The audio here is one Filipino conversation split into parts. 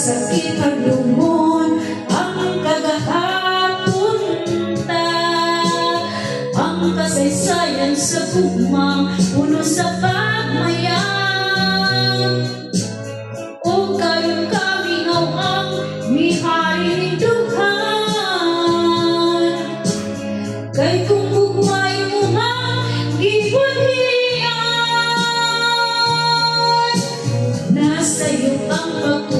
sakit ang lumon ang kagahapon ta. Ang kasaysayan sa gugmang puno sa pagmayang o kayong kaminaw ang mihain duhan. Kay kung gugmay mo nga gibunian nasa iyo ang pagkuhan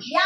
Yeah.